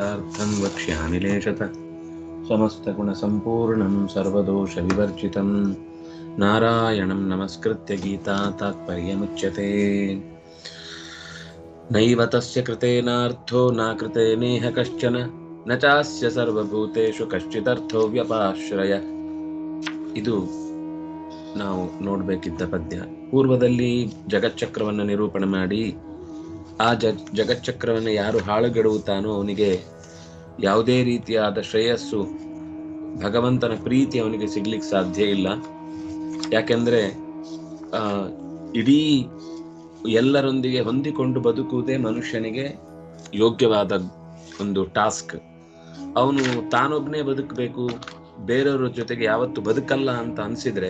गीतार्थं वक्ष्यामि लेशत समस्तगुणसम्पूर्णं सर्वदोषविवर्जितं नारायणं नमस्कृत्य गीता तात्पर्यमुच्यते नैव तस्य कृतेनार्थो न कृतेनेह कश्चन न चास्य ಸರ್ವಭೂತೇಷು ಕಶ್ಚಿದರ್ಥೋ ವ್ಯಪಾಶ್ರಯ ಇದು ನಾವು ನೋಡಬೇಕಿದ್ದ ಪದ್ಯ ಪೂರ್ವದಲ್ಲಿ ಜಗಚ್ಚಕ್ರವನ್ನು ನಿರೂಪಣೆ ಮಾಡಿ ಆ ಜ ಜಗಚ್ಚಕ್ರವನ್ನು ಯಾರು ಹಾಳುಗೆಡುತ್ತಾನೋ ಅವನಿಗೆ ಯಾವುದೇ ರೀತಿಯಾದ ಶ್ರೇಯಸ್ಸು, ಭಗವಂತನ ಪ್ರೀತಿ ಅವನಿಗೆ ಸಿಗ್ಲಿಕ್ಕೆ ಸಾಧ್ಯ ಇಲ್ಲ. ಯಾಕೆಂದ್ರೆ, ಆ, ಇಡೀ ಎಲ್ಲರೊಂದಿಗೆ ಹೊಂದಿಕೊಂಡು ಬದುಕುವುದೇ ಮನುಷ್ಯನಿಗೆ ಯೋಗ್ಯವಾದ ಒಂದು ಟಾಸ್ಕ್. ಅವನು ತಾನೊಬ್ಬನೇ ಬದುಕಬೇಕು, ಬೇರೆಯವರ ಜೊತೆಗೆ ಯಾವತ್ತು ಬದುಕಲ್ಲ ಅಂತ ಅನ್ಸಿದ್ರೆ,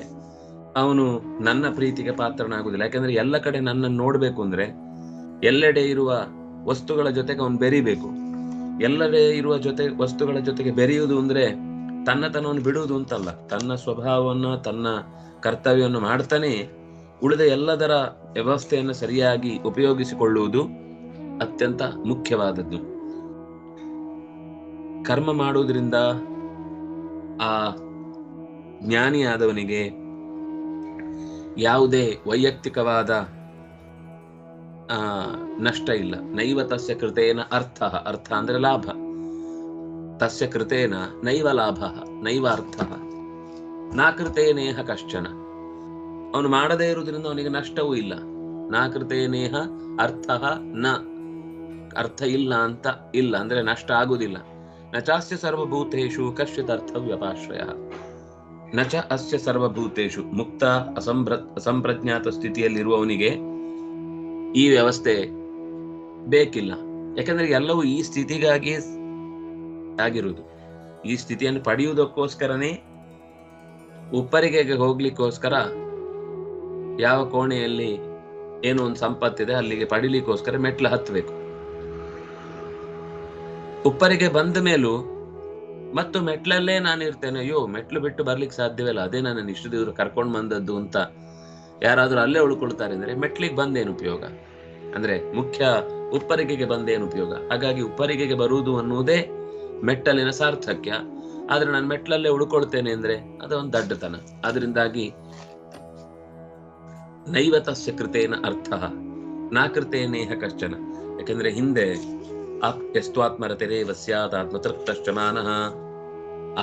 ಅವನು ನನ್ನ ಪ್ರೀತಿಗೆ ಪಾತ್ರನಾಗುದಿಲ್ಲ ಯಾಕಂದ್ರೆ, ಎಲ್ಲ ಕಡೆ ನನ್ನನ್ನು ನೋಡ್ಬೇಕು ಅಂದ್ರೆ ಎಲ್ಲೆಡೆ ಇರುವ ವಸ್ತುಗಳ ಜೊತೆಗೆ ಅವನು ಬೆರಿಬೇಕು. ಎಲ್ಲೆಡೆ ಇರುವ ಜೊತೆ, ವಸ್ತುಗಳ ಜೊತೆಗೆ ಬೆರೆಯುವುದು ಅಂದ್ರೆ ತನ್ನತನವನ್ನು ಬಿಡುವುದು ಅಂತಲ್ಲ. ತನ್ನ ಸ್ವಭಾವವನ್ನ, ತನ್ನ ಕರ್ತವ್ಯವನ್ನು ಮಾಡ್ತಾನೆ, ಉಳಿದ ಎಲ್ಲದರ ವ್ಯವಸ್ಥೆಯನ್ನು ಸರಿಯಾಗಿ ಉಪಯೋಗಿಸಿಕೊಳ್ಳುವುದು ಅತ್ಯಂತ ಮುಖ್ಯವಾದದ್ದು. ಕರ್ಮ ಮಾಡುವುದರಿಂದ ಆ ಜ್ಞಾನಿಯಾದವನಿಗೆ ಯಾವುದೇ ವೈಯಕ್ತಿಕವಾದ ನಷ್ಟ ಇಲ್ಲ. ನೈವ ತಸ್ಯ ಕೃತೇನ ಅರ್ಥ. ಅರ್ಥ ಅಂದ್ರೆ ಲಾಭ. ತಸ್ಯ ಕೃತೇನ ನೈವ ಲಾಭ. ನೈವ ಅರ್ಥ. ನಾ ಕೃತೇನೇಹ ಕಶ್ಚನ. ಅವನು ಮಾಡದೇ ಇರುವುದರಿಂದ ಅವನಿಗೆ ನಷ್ಟವೂ ಇಲ್ಲ. ನಾ ಕೃತೇನೇಹ ಅರ್ಥ ನ. ಅರ್ಥ ಇಲ್ಲ ಅಂತ ಇಲ್ಲ ಅಂದ್ರೆ ನಷ್ಟ ಆಗುವುದಿಲ್ಲ. ನಚಾಸ್ಯ ಸರ್ವಭೂತೇಶು ಕಶ್ಚಿತ್ ಅರ್ಥ ವ್ಯಪಾಶ್ರಯ ನಚ ಅಸ್ಯ ಸರ್ವಭೂತೇಶು ಮುಕ್ತ ಅಸಂಭ್ರ ಅಸಂಪ್ರಜ್ಞಾತ ಸ್ಥಿತಿಯಲ್ಲಿರುವವನಿಗೆ ಈ ವ್ಯವಸ್ಥೆ ಬೇಕಿಲ್ಲ. ಯಾಕಂದ್ರೆ ಎಲ್ಲವೂ ಈ ಸ್ಥಿತಿಗಾಗಿ ಆಗಿರುವುದು. ಈ ಸ್ಥಿತಿಯನ್ನು ಪಡೆಯುವುದಕ್ಕೋಸ್ಕರನೇ ಉಪ್ಪರಿಗೆಗೆ ಹೋಗ್ಲಿಕ್ಕೋಸ್ಕರ ಯಾವ ಕೋಣೆಯಲ್ಲಿ ಏನೋ ಒಂದು ಸಂಪತ್ತಿದೆ, ಅಲ್ಲಿಗೆ ಪಡಿಲಿಕ್ಕೋಸ್ಕರ ಮೆಟ್ಲು ಹತ್ತಬೇಕು. ಉಪ್ಪರಿಗೆ ಬಂದ ಮೇಲೂ ಮತ್ತು ಮೆಟ್ಲಲ್ಲೇ ನಾನು ಇರ್ತೇನೆ ಅಯ್ಯೋ ಮೆಟ್ಲು ಬಿಟ್ಟು ಬರ್ಲಿಕ್ಕೆ ಸಾಧ್ಯವಿಲ್ಲ ಅದೇ ನನ್ನ ಇಷ್ಟು ದೇವರು ಕರ್ಕೊಂಡು ಬಂದದ್ದು ಅಂತ ಯಾರಾದ್ರೂ ಅಲ್ಲೇ ಉಳ್ಕೊಳ್ತಾರೆ ಅಂದ್ರೆ ಮೆಟ್ಲಿಗೆ ಬಂದೇನು ಉಪಯೋಗ? ಅಂದ್ರೆ ಮುಖ್ಯ ಉಪ್ಪರಿಗೆಗೆ ಬಂದೇನು ಉಪಯೋಗ? ಹಾಗಾಗಿ ಉಪ್ಪರಿಗೆಗೆ ಬರುವುದು ಅನ್ನುವುದೇ ಮೆಟ್ಟಲಿನ ಸಾರ್ಥಕ್ಯ. ಆದರೆ ನಾನು ಮೆಟ್ಲಲ್ಲೇ ಉಳ್ಕೊಳ್ತೇನೆ ಅಂದ್ರೆ ಅದೊಂದು ದಡ್ಡತನ. ಅದರಿಂದಾಗಿ ನೈವತಸ್ಯ ಕೃತೇನ ಅರ್ಥ. ನಾ ಕೃತೇನೇಹ ಕಶ್ಚನ ಯಾಕಂದ್ರೆ ಹಿಂದೆ ಆಪ್ ತೆರೆ ಸ್ಯಾತ್ ಆತ್ಮತೃಪ್ತಶ್ಚ ಮಾನಃ.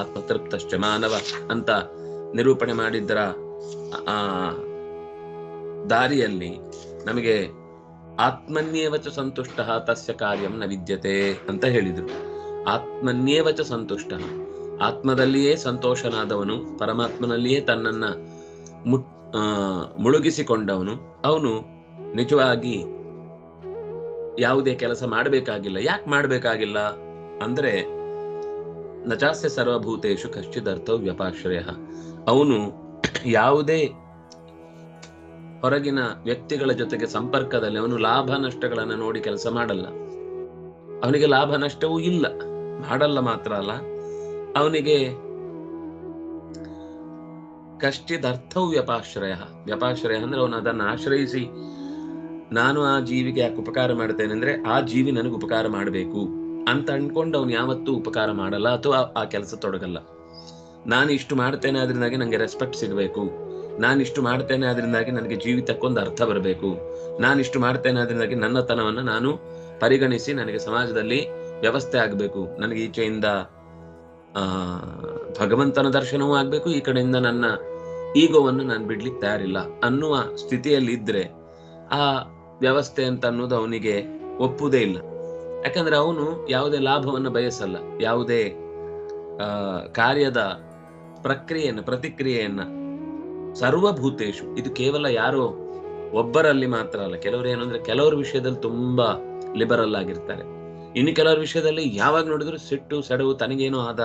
ಆತ್ಮತೃಪ್ತಶ್ಚ ಮಾನವ ಅಂತ ನಿರೂಪಣೆ ಮಾಡಿದ್ದರ ಆ ದಾರಿಯಲ್ಲಿ ನಮಗೆ ಆತ್ಮನ್ಯೇವಚ ಸಂತುಷ್ಟ ತಸ್ಯ ಕಾರ್ಯಂ ನ ವಿದ್ಯತೆ ಅಂತ ಹೇಳಿದರು. ಆತ್ಮನ್ಯೇವಚ ಸಂತುಷ್ಟ. ಆತ್ಮದಲ್ಲಿಯೇ ಸಂತೋಷನಾದವನು, ಪರಮಾತ್ಮನಲ್ಲಿಯೇ ತನ್ನನ್ನ ಮುಳುಗಿಸಿಕೊಂಡವನು, ಅವನು ನಿಜವಾಗಿ ಯಾವುದೇ ಕೆಲಸ ಮಾಡಬೇಕಾಗಿಲ್ಲ. ಯಾಕೆ ಮಾಡಬೇಕಾಗಿಲ್ಲ? ಅಂದ್ರೆ ನಚಾಸ್ಯ ಸರ್ವಭೂತೇಶು ಕಶ್ಚಿದರ್ಥೋ ವ್ಯಪಾಶ್ರಯ. ಅವನು ಯಾವುದೇ ಹೊರಗಿನ ವ್ಯಕ್ತಿಗಳ ಜೊತೆಗೆ ಸಂಪರ್ಕದಲ್ಲಿ ಅವನು ಲಾಭ ನಷ್ಟಗಳನ್ನು ನೋಡಿ ಕೆಲಸ ಮಾಡಲ್ಲ. ಅವನಿಗೆ ಲಾಭ ನಷ್ಟವೂ ಇಲ್ಲ. ಮಾಡಲ್ಲ ಮಾತ್ರ ಅಲ್ಲ. ಅವನಿಗೆ ಕಶ್ಚಿದರ್ಥವು ವ್ಯಪಾಶ್ರಯ. ವ್ಯಪಾಶ್ರಯ ಅಂದ್ರೆ ಅವನು ಅದನ್ನು ಆಶ್ರಯಿಸಿ, ನಾನು ಆ ಜೀವಿಗೆ ಯಾಕೆ ಉಪಕಾರ ಮಾಡ್ತೇನೆ ಅಂದ್ರೆ ಆ ಜೀವಿ ನನಗೆ ಉಪಕಾರ ಮಾಡಬೇಕು ಅಂತ ಅನ್ಕೊಂಡು ಅವನು ಯಾವತ್ತೂ ಉಪಕಾರ ಮಾಡಲ್ಲ ಅಥವಾ ಆ ಕೆಲಸ ತೊಡಗಲ್ಲ. ನಾನು ಇಷ್ಟು ಮಾಡ್ತೇನೆ ಅದ್ರಿಂದಾಗಿ ನನಗೆ ರೆಸ್ಪೆಕ್ಟ್ ಸಿಗಬೇಕು. ನಾನು ಇಷ್ಟು ಮಾಡ್ತೇನೆ ಅದರಿಂದಾಗಿ ನನಗೆ ಜೀವಿತಕ್ಕೊಂದು ಅರ್ಥ ಬರಬೇಕು. ನಾನಿಷ್ಟು ಮಾಡ್ತೇನೆ ಅದರಿಂದಾಗಿ ನನ್ನತನವನ್ನು ನಾನು ಪರಿಗಣಿಸಿ ನನಗೆ ಸಮಾಜದಲ್ಲಿ ವ್ಯವಸ್ಥೆ ಆಗಬೇಕು. ನನಗೆ ಈಚೆಯಿಂದ, ಆ, ಭಗವಂತನ ದರ್ಶನವೂ ಆಗ್ಬೇಕು, ಈ ಕಡೆಯಿಂದ ನನ್ನ ಈಗೋವನ್ನು ನಾನು ಬಿಡ್ಲಿಕ್ಕೆ ತಯಾರಿಲ್ಲ ಅನ್ನುವ ಸ್ಥಿತಿಯಲ್ಲಿ ಇದ್ರೆ ಆ ವ್ಯವಸ್ಥೆ ಅಂತ ಅನ್ನೋದು ಅವನಿಗೆ ಒಪ್ಪುವುದೇ ಇಲ್ಲ. ಯಾಕಂದ್ರೆ ಅವನು ಯಾವುದೇ ಲಾಭವನ್ನು ಬಯಸಲ್ಲ. ಯಾವುದೇ ಕಾರ್ಯದ ಪ್ರಕ್ರಿಯೆಯನ್ನು, ಪ್ರತಿಕ್ರಿಯೆಯನ್ನ ಸರ್ವಭೂತೇಶು. ಇದು ಕೇವಲ ಯಾರು ಒಬ್ಬರಲ್ಲಿ ಮಾತ್ರ ಅಲ್ಲ, ಕೆಲವರು ಏನು ಅಂದ್ರೆ ಕೆಲವರ ವಿಷಯದಲ್ಲಿ ತುಂಬಾ ಲಿಬರಲ್ ಆಗಿರ್ತಾರೆ. ಇನ್ನು ಕೆಲವರ ವಿಷಯದಲ್ಲಿ ಯಾವಾಗ ನೋಡಿದ್ರು ಸಿಟ್ಟು ಸೆಡವು ತನಗೇನೋ ಆದ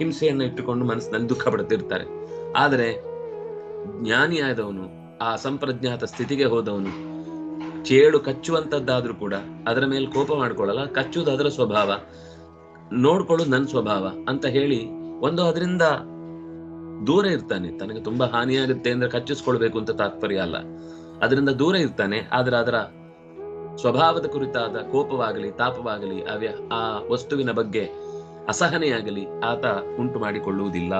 ಹಿಂಸೆಯನ್ನು ಇಟ್ಟುಕೊಂಡು ಮನಸ್ಸಿನಲ್ಲಿ ದುಃಖ ಪಡ್ತಿರ್ತಾರೆ. ಆದರೆ ಜ್ಞಾನಿಯಾದವನು ಆ ಸಂಪ್ರಜ್ಞಾತ ಸ್ಥಿತಿಗೆ ಹೋದವನು, ಚೇಳು ಕಚ್ಚುವಂತದ್ದಾದ್ರೂ ಕೂಡ ಅದರ ಮೇಲೆ ಕೋಪ ಮಾಡ್ಕೊಳ್ಳಲ್ಲ, ಕಚ್ಚುವುದು ಅದರ ಸ್ವಭಾವ ನೋಡ್ಕೊಳ್ಳೋದು ನನ್ನ ಸ್ವಭಾವ ಅಂತ ಹೇಳಿ ಒಂದು ಅದರಿಂದ ದೂರ ಇರ್ತಾನೆ. ತನಗೆ ತುಂಬಾ ಹಾನಿಯಾಗುತ್ತೆ ಅಂದ್ರೆ ಕಚ್ಚಿಸ್ಕೊಳ್ಬೇಕು ಅಂತ ತಾತ್ಪರ್ಯ ಅಲ್ಲ. ಅದರಿಂದ ದೂರ ಇರ್ತಾನೆ, ಆದ್ರೆ ಅದರ ಸ್ವಭಾವದ ಕುರಿತಾದ ಕೋಪವಾಗಲಿ, ತಾಪವಾಗಲಿ ಅವ್ಯ ಆ ವಸ್ತುವಿನ ಬಗ್ಗೆ ಅಸಹನೆಯಾಗಲಿ ಆತ ಉಂಟು ಮಾಡಿಕೊಳ್ಳುವುದಿಲ್ಲ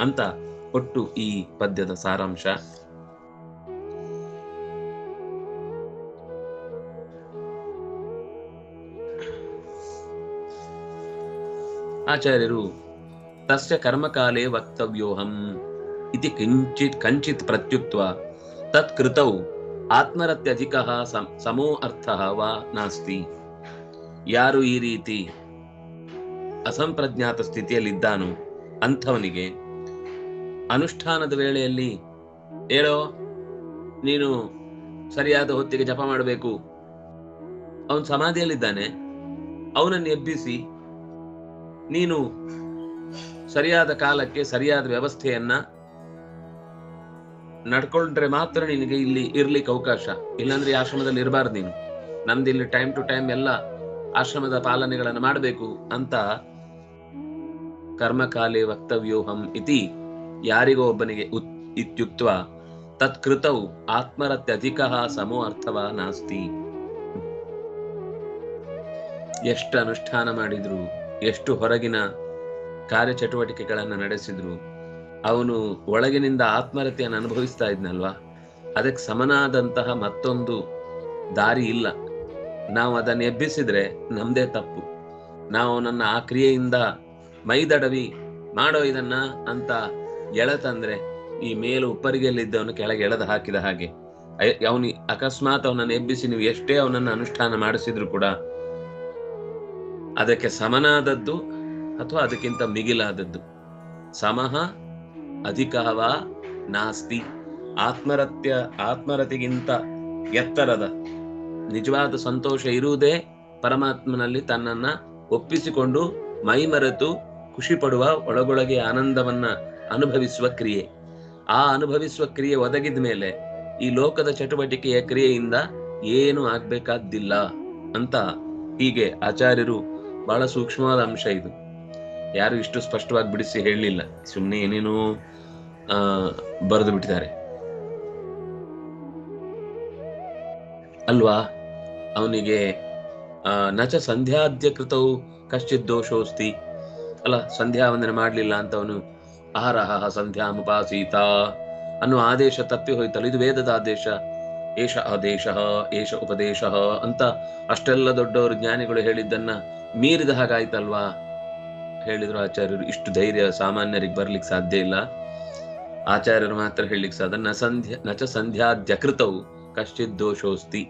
ಅಂತ ಒಟ್ಟು ಈ ಪದ್ಯದ ಸಾರಾಂಶ. ಆಚಾರ್ಯರು ತಸ್ಯ ಕರ್ಮಕಾಲೇ ವಕ್ತವ್ಯೋಹಂ ಇತಿ ಕಿಂಚಿತ್ ಕಂಚಿತ್ ಪ್ರತ್ಯುಕ್ತ ತತ್ ಕೃತೌ ಆತ್ಮರತ್ಯಧಿಕ ಸಮೋ ಅರ್ಥ ವಾ ನಾಸ್ತಿ ಯಾರು ಈ ರೀತಿ ಅಸಂಪ್ರಜ್ಞಾತ ಸ್ಥಿತಿಯಲ್ಲಿದ್ದಾನು ಅಂಥವನಿಗೆ ಅನುಷ್ಠಾನದ ವೇಳೆಯಲ್ಲಿ ಹೇಳೋ ನೀನು ಸರಿಯಾದ ಹೊತ್ತಿಗೆ ಜಪ ಮಾಡಬೇಕು. ಅವನು ಸಮಾಧಿಯಲ್ಲಿದ್ದಾನೆ. ಅವನನ್ನು ಎಬ್ಬಿಸಿ, ನೀನು ಸರಿಯಾದ ಕಾಲಕ್ಕೆ ಸರಿಯಾದ ವ್ಯವಸ್ಥೆಯನ್ನ ನಡ್ಕೊಂಡ್ರೆ ಮಾತ್ರ ನಿನಗೆ ಇಲ್ಲಿ ಇರ್ಲಿಕ್ಕೆ ಅವಕಾಶ. ಇಲ್ಲಾಂದ್ರೆ ಈ ಆಶ್ರಮದಲ್ಲಿ ಇರಬಾರ್ದು ನೀನು. ನಮ್ದು ಇಲ್ಲಿ ಟೈಮ್ ಟು ಟೈಮ್ ಎಲ್ಲ ಆಶ್ರಮದ ಪಾಲನೆಗಳನ್ನು ಮಾಡಬೇಕು ಅಂತ ಕರ್ಮಕಾಲೇ ವಕ್ತವ್ಯೋಹಂ ಇತಿ. ಯಾರಿಗೋ ಒಬ್ಬನಿಗೆ ಉತ್ ಇತ್ಯುಕ್ತ ತತ್ಕೃತವು ಆತ್ಮರತ್ಯಧಿಕ ಸಮೋ ಅರ್ಥವ ನಾಸ್ತಿ. ಎಷ್ಟು ಅನುಷ್ಠಾನ ಮಾಡಿದ್ರು, ಎಷ್ಟು ಹೊರಗಿನ ಕಾರ್ಯಚಟುವಟಿಕೆಗಳನ್ನು ನಡೆಸಿದ್ರು. ಅವನು ಒಳಗಿನಿಂದ ಆತ್ಮರತೆಯನ್ನು ಅನುಭವಿಸ್ತಾ ಇದ್ನಲ್ವಾ? ಅದಕ್ಕೆ ಸಮನಾದಂತಹ ಮತ್ತೊಂದು ದಾರಿ ಇಲ್ಲ. ನಾವು ಅದನ್ನು ಎಬ್ಬಿಸಿದ್ರೆ ನಮ್ದೇ ತಪ್ಪು. ನಾವು ನನ್ನ ಆ ಕ್ರಿಯೆಯಿಂದ ಮೈದಡವಿ ಮಾಡೋ ಇದನ್ನ ಅಂತ ಎಳೆತಂದ್ರೆ ಈ ಮೇಲು ಉಪ್ಪರಿಗೆಯಲ್ಲಿದ್ದವನು ಕೆಳಗೆ ಎಳೆದು ಹಾಕಿದ ಹಾಗೆ. ಅವನಿ ಅಕಸ್ಮಾತ್ ಅವನನ್ನು ಎಬ್ಬಿಸಿ ನೀವು ಎಷ್ಟೇ ಅವನನ್ನು ಅನುಷ್ಠಾನ ಮಾಡಿಸಿದ್ರು ಕೂಡ ಅದಕ್ಕೆ ಸಮನಾದದ್ದು ಅಥವಾ ಅದಕ್ಕಿಂತ ಮಿಗಿಲಾದದ್ದು. ಸಮಹ ಅಧಿಕವ ನಾಸ್ತಿ. ಆತ್ಮರತ್ಯ, ಆತ್ಮರತಿಗಿಂತ ಎತ್ತರದ. ನಿಜವಾದ ಸಂತೋಷ ಇರುವುದೇ ಪರಮಾತ್ಮನಲ್ಲಿ ತನ್ನನ್ನ ಒಪ್ಪಿಸಿಕೊಂಡು ಮೈಮರೆತು ಖುಷಿ ಪಡುವ ಒಳಗೊಳಗೆ ಆನಂದವನ್ನ ಅನುಭವಿಸುವ ಕ್ರಿಯೆ. ಆ ಅನುಭವಿಸುವ ಕ್ರಿಯೆ ಒದಗಿದ ಮೇಲೆ ಈ ಲೋಕದ ಚಟುವಟಿಕೆಯ ಕ್ರಿಯೆಯಿಂದ ಏನು ಆಗ್ಬೇಕಾದ್ದಿಲ್ಲ ಅಂತ ಹೀಗೆ ಆಚಾರ್ಯರು ಬಹಳ ಸೂಕ್ಷ್ಮವಾದ ಅಂಶ ಇದು. ಯಾರು ಇಷ್ಟು ಸ್ಪಷ್ಟವಾಗಿ ಬಿಡಿಸಿ ಹೇಳಲಿಲ್ಲ. ಸುಮ್ಮನೆ ಏನೇನೋ ಬರೆದು ಬಿಟ್ಟಿದ್ದಾರೆ. ಅಲ್ವಾ? ಅವನಿಗೆ ನಚ ಸಂಧ್ಯಾದ್ಯ ಕೃತವು ಕಶ್ಚಿತ್ ದೋಷೋಸ್ತಿ. ಅಲ್ಲ, ಸಂಧ್ಯಾ ವಂದನೆ ಮಾಡಲಿಲ್ಲ ಅಂತ ಅವನು ಆಹಾರಹ ಸಂಧ್ಯಾ ಮುಪಾಸೀತ ಅನ್ನೋ ಆದೇಶ ತಪ್ಪಿ ಹೋಯ್ತಲ್ಲ, ಇದು ವೇದದ ಆದೇಶ. ಏಷ ಆದೇಶ, ಏಷ ಉಪದೇಶ ಅಂತ ಅಷ್ಟೆಲ್ಲ ದೊಡ್ಡವರು ಜ್ಞಾನಿಗಳು ಹೇಳಿದ್ದನ್ನ ಮೀರಿದ ಹಾಗಾಯ್ತಲ್ವಾ? ಹೇಳಿದ್ರು ಆಚಾರ್ಯರು, ಇಷ್ಟು ಧೈರ್ಯ ಸಾಮಾನ್ಯರಿಗೆ ಬರ್ಲಿಕ್ಕೆ ಸಾಧ್ಯ ಇಲ್ಲ. ಆಚಾರ್ಯರು ಮಾತ್ರ ಹೇಳಲಿಕ್ಕೆ ಸಾಧ್ಯ, ನ ಸಂಧ್ಯಾ ನಚ ಸಂಧ್ಯಾಧ್ಯಕೃತವು ಕಶ್ಚಿತ್ ದೋಷೋಸ್ತಿ.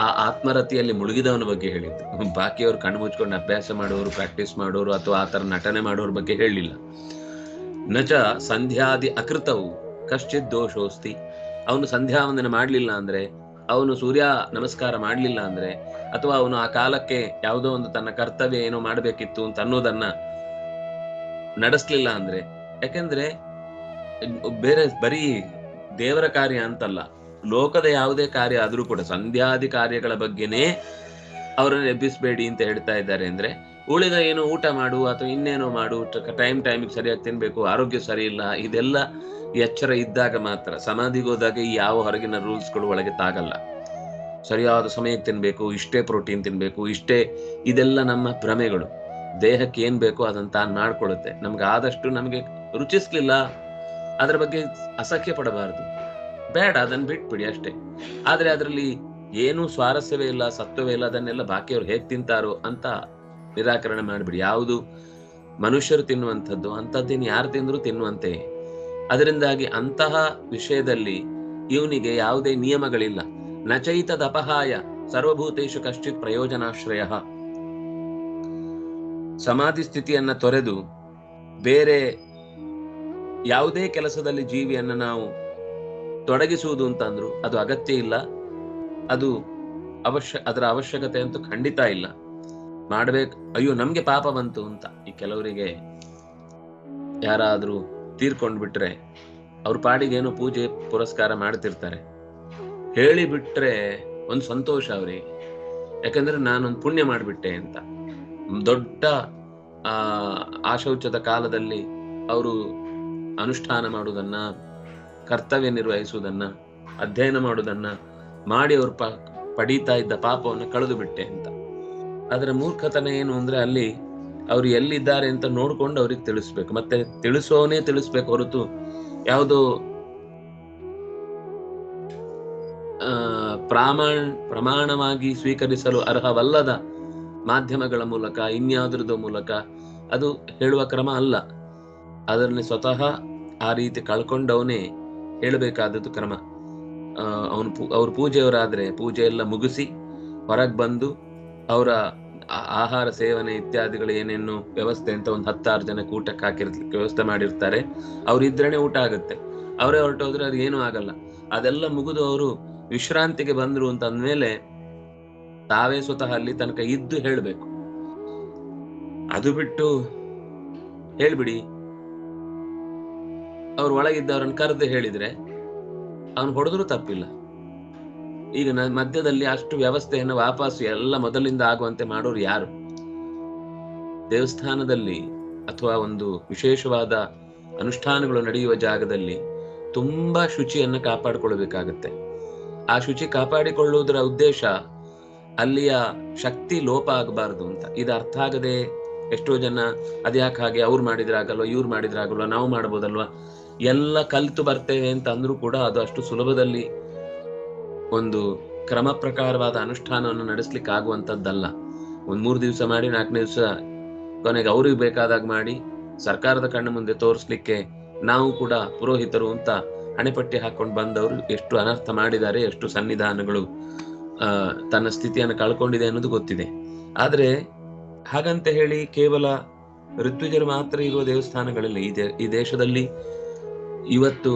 ಆ ಆತ್ಮರತಿಯಲ್ಲಿ ಮುಳುಗಿದವನ ಬಗ್ಗೆ ಹೇಳಿದ್ದು. ಬಾಕಿಯವರು ಕಣ್ಣು ಮುಚ್ಕೊಂಡು ಅಭ್ಯಾಸ ಮಾಡೋರು ಪ್ರಾಕ್ಟೀಸ್ ಮಾಡೋರು ಅಥವಾ ಆತರ ನಟನೆ ಮಾಡೋರ ಬಗ್ಗೆ ಹೇಳಲಿಲ್ಲ. ನಚ ಸಂಧ್ಯಾದಿ ಅಕೃತವು ಕಶ್ಚಿತ್ ದೋಷೋಸ್ತಿ. ಅವನು ಸಂಧ್ಯಾ ಮಾಡಲಿಲ್ಲ ಮಾಡ್ಲಿಲ್ಲ ಅಂದ್ರೆ ಅವನು ಸೂರ್ಯ ನಮಸ್ಕಾರ ಮಾಡ್ಲಿಲ್ಲ ಅಂದ್ರೆ, ಅಥವಾ ಅವನು ಆ ಕಾಲಕ್ಕೆ ಯಾವುದೋ ಒಂದು ತನ್ನ ಕರ್ತವ್ಯ ಏನೋ ಮಾಡಬೇಕಿತ್ತು ಅಂತ ಅನ್ನೋದನ್ನ ನಡೆಸ್ಲಿಲ್ಲ ಅಂದ್ರೆ, ಯಾಕೆಂದ್ರೆ ಬೇರೆ ಬರೀ ದೇವರ ಕಾರ್ಯ ಅಂತಲ್ಲ, ಲೋಕದ ಯಾವುದೇ ಕಾರ್ಯ ಆದ್ರೂ ಕೂಡ, ಸಂಧ್ಯಾದಿ ಕಾರ್ಯಗಳ ಬಗ್ಗೆನೇ ಅವರನ್ನು ಎಬ್ಬಿಸಬೇಡಿ ಅಂತ ಹೇಳ್ತಾ ಇದ್ದಾರೆ ಅಂದ್ರೆ, ಉಳಿದ ಏನು ಊಟ ಮಾಡು ಅಥವಾ ಇನ್ನೇನೋ ಮಾಡು ಟೈಮ್ ಟೈಮಿಗೆ ಸರಿಯಾಗಿ ತಿನ್ಬೇಕು, ಆರೋಗ್ಯ ಸರಿ ಇಲ್ಲ, ಇದೆಲ್ಲ ಎಚ್ಚರ ಇದ್ದಾಗ ಮಾತ್ರ, ಸಮಾಧಿಗೆ ಹೋದಾಗ ಯಾವ ಹೊರಗಿನ ರೂಲ್ಸ್ಗಳು ಒಳಗೆ ತಾಗಲ್ಲ. ಸರಿಯಾದ ಸಮಯಕ್ಕೆ ತಿನ್ಬೇಕು, ಇಷ್ಟೇ ಪ್ರೋಟೀನ್ ತಿನ್ಬೇಕು, ಇಷ್ಟೇ ಇದೆಲ್ಲ ನಮ್ಮ ಭ್ರಮೆಗಳು. ದೇಹಕ್ಕೆ ಏನ್ ಬೇಕೋ ಅದನ್ನ ತಾನು ಮಾಡ್ಕೊಳ್ಳುತ್ತೆ. ನಮ್ಗೆ ಆದಷ್ಟು ನಮಗೆ ರುಚಿಸ್ಲಿಲ್ಲ, ಅದ್ರ ಬಗ್ಗೆ ಅಸಖ್ಯ ಪಡಬಾರದು. ಬೇಡ, ಅದನ್ನ ಬಿಟ್ಬಿಡಿ ಅಷ್ಟೇ. ಆದ್ರೆ ಅದರಲ್ಲಿ ಏನು ಸ್ವಾರಸ್ಯವೇ ಇಲ್ಲ, ಸತ್ವವೇ ಇಲ್ಲ, ಅದನ್ನೆಲ್ಲ ಬಾಕಿಯವ್ರು ಹೇಗ್ ತಿಂತಾರೋ ಅಂತ ನಿರಾಕರಣೆ ಮಾಡ್ಬಿಡಿ. ಯಾವುದು ಮನುಷ್ಯರು ತಿನ್ನುವಂಥದ್ದು, ಅಂಥದ್ದೇನು ಯಾರು ತಿಂದ್ರು ತಿನ್ನುವಂತೆ. ಅದರಿಂದಾಗಿ ಅಂತಹ ವಿಷಯದಲ್ಲಿ ಇವನಿಗೆ ಯಾವುದೇ ನಿಯಮಗಳಿಲ್ಲ. ನಚೈತದ ಅಪಹಾಯ ಸರ್ವಭೂತೇಶು ಕಶ್ಚಿತ್ ಪ್ರಯೋಜನಾಶ್ರಯ. ಸಮಾಧಿ ಸ್ಥಿತಿಯನ್ನ ತೊರೆದು ಬೇರೆ ಯಾವುದೇ ಕೆಲಸದಲ್ಲಿ ಜೀವಿಯನ್ನ ನಾವು ತೊಡಗಿಸುವುದು ಅಂತಂದ್ರು ಅದು ಅಗತ್ಯ ಇಲ್ಲ. ಅದು ಅವಶ್ಯ, ಅದರ ಅವಶ್ಯಕತೆ ಅಂತೂ ಖಂಡಿತ ಇಲ್ಲ. ಮಾಡ್ಬೇಕು, ಅಯ್ಯೋ ನಮ್ಗೆ ಪಾಪ ಬಂತು ಅಂತ ಈ ಕೆಲವರಿಗೆ ಯಾರಾದ್ರೂ ತೀರ್ಕೊಂಡ್ ಬಿಟ್ರೆ ಅವ್ರ ಪಾಡಿಗೆ ಏನೋ ಪೂಜೆ ಪುರಸ್ಕಾರ ಮಾಡ್ತಿರ್ತಾರೆ. ಹೇಳಿ ಬಿಟ್ರೆ ಒಂದ್ ಸಂತೋಷ ಅವ್ರಿ ಯಾಕಂದ್ರೆ ನಾನೊಂದು ಪುಣ್ಯ ಮಾಡಿಬಿಟ್ಟೆ ಅಂತ. ದೊಡ್ಡ, ಆ, ಆಶೌಚದ ಕಾಲದಲ್ಲಿ ಅವರು ಅನುಷ್ಠಾನ ಮಾಡುವುದನ್ನ ಕರ್ತವ್ಯ ನಿರ್ವಹಿಸುವುದನ್ನ ಅಧ್ಯಯನ ಮಾಡುವುದನ್ನ ಮಾಡಿ ಅವ್ರ ಪಡೀತಾ ಇದ್ದ ಪಾಪವನ್ನು ಕಳೆದು ಬಿಟ್ಟೆ ಅಂತ. ಅದರ ಮೂರ್ಖತನ ಏನು ಅಂದ್ರೆ ಅಲ್ಲಿ ಅವ್ರು ಎಲ್ಲಿದ್ದಾರೆ ಅಂತ ನೋಡ್ಕೊಂಡು ಅವ್ರಿಗೆ ತಿಳಿಸ್ಬೇಕು. ಮತ್ತೆ ತಿಳಿಸೋನೇ ತಿಳಿಸ್ಬೇಕು ಹೊರತು ಯಾವುದೋ ಪ್ರಾಮಾಣ, ಪ್ರಮಾಣವಾಗಿ ಸ್ವೀಕರಿಸಲು ಅರ್ಹವಲ್ಲದ ಮಾಧ್ಯಮಗಳ ಮೂಲಕ ಇನ್ಯಾವುದ್ರದ ಮೂಲಕ, ಅದು ಹೇಳುವ ಕ್ರಮ ಅಲ್ಲ. ಅದರಲ್ಲಿ ಸ್ವತಃ ಆ ರೀತಿ ಕಳ್ಕೊಂಡವನೇ ಹೇಳಬೇಕಾದದ್ದು ಕ್ರಮ. ಅವನು ಅವ್ರ ಪೂಜೆಯವರಾದ್ರೆ ಪೂಜೆ ಎಲ್ಲ ಮುಗಿಸಿ ಹೊರಗೆ ಬಂದು ಅವರ ಆಹಾರ, ಸೇವನೆ ಇತ್ಯಾದಿಗಳು ಏನೇನು ವ್ಯವಸ್ಥೆ ಅಂತ ಒಂದು ಹತ್ತಾರು ಜನ ಊಟಕ್ಕೆ ಹಾಕಿರ್ಲಿಕ್ಕೆ ವ್ಯವಸ್ಥೆ ಮಾಡಿರ್ತಾರೆ. ಅವ್ರು ಇದ್ರೇನೆ ಊಟ ಆಗುತ್ತೆ. ಅವರೇ ಹೊರಟೋದ್ರೆ ಅದು ಏನೂ ಆಗಲ್ಲ. ಅದೆಲ್ಲ ಮುಗಿದು ಅವರು ವಿಶ್ರಾಂತಿಗೆ ಬಂದ್ರು ಅಂತ ಅಂದ್ಮೇಲೆ ತಾವೇ ಸ್ವತಃ ಅಲ್ಲಿ ತನಕ ಇದ್ದು ಹೇಳ್ಬೇಕು. ಅದು ಬಿಟ್ಟು ಹೇಳ್ಬಿಡಿ. ಅವ್ರು ಒಳಗಿದ್ದವ್ರನ್ನ ಕರೆದು ಹೇಳಿದ್ರೆ, ಅವನು ಹೊಡೆದ್ರು ತಪ್ಪಿಲ್ಲ. ಈಗ ಮಧ್ಯದಲ್ಲಿ ಅಷ್ಟು ವ್ಯವಸ್ಥೆಯನ್ನು ವಾಪಸ್ ಎಲ್ಲ ಮೊದಲಿಂದ ಆಗುವಂತೆ ಮಾಡೋರು ಯಾರು? ದೇವಸ್ಥಾನದಲ್ಲಿ ಅಥವಾ ಒಂದು ವಿಶೇಷವಾದ ಅನುಷ್ಠಾನಗಳು ನಡೆಯುವ ಜಾಗದಲ್ಲಿ ತುಂಬಾ ಶುಚಿಯನ್ನು ಕಾಪಾಡಿಕೊಳ್ಳಬೇಕಾಗತ್ತೆ. ಆ ಶುಚಿ ಕಾಪಾಡಿಕೊಳ್ಳುವುದರ ಉದ್ದೇಶ ಅಲ್ಲಿಯ ಶಕ್ತಿ ಲೋಪ ಆಗಬಾರದು ಅಂತ. ಇದು ಅರ್ಥ ಆಗದೆ ಎಷ್ಟೋ ಜನ ಅದ್ಯಾಕೆ ಹಾಗೆ ಅವ್ರು ಮಾಡಿದ್ರಾಗಲ್ವ, ಇವ್ರು ಮಾಡಿದ್ರಾಗಲ್ವ, ನಾವು ಮಾಡ್ಬೋದಲ್ವ, ಎಲ್ಲ ಕಲ್ತು ಬರ್ತೇವೆ ಅಂತ ಅಂದ್ರೂ ಕೂಡ ಅದು ಅಷ್ಟು ಸುಲಭದಲ್ಲಿ ಒಂದು ಕ್ರಮ ಪ್ರಕಾರವಾದ ಅನುಷ್ಠಾನವನ್ನು ನಡೆಸ್ಲಿಕ್ಕೆ ಆಗುವಂತದ್ದಲ್ಲ ಒಂದ್ ಮೂರು ದಿವಸ ಮಾಡಿ, ನಾಲ್ಕನೇ ದಿವಸ ಕೊನೆಗೆ ಅವ್ರಿಗೆ ಬೇಕಾದಾಗ ಮಾಡಿ, ಸರ್ಕಾರದ ಕಣ್ಣು ಮುಂದೆ ತೋರಿಸ್ಲಿಕ್ಕೆ ನಾವು ಕೂಡ ಪುರೋಹಿತರು ಅಂತ ಹಣೆಪಟ್ಟಿ ಹಾಕೊಂಡು ಬಂದವರು ಎಷ್ಟು ಅನರ್ಥ ಮಾಡಿದ್ದಾರೆ, ಎಷ್ಟು ಸನ್ನಿಧಾನಗಳು ತನ್ನ ಸ್ಥಿತಿಯನ್ನು ಕಳ್ಕೊಂಡಿದೆ ಅನ್ನೋದು ಗೊತ್ತಿದೆ. ಆದ್ರೆ ಹಾಗಂತ ಹೇಳಿ ಕೇವಲ ಋತ್ವಿಜರು ಮಾತ್ರ ಇರುವ ದೇವಸ್ಥಾನಗಳಲ್ಲಿ, ಈ ಈ ದೇಶದಲ್ಲಿ ಇವತ್ತು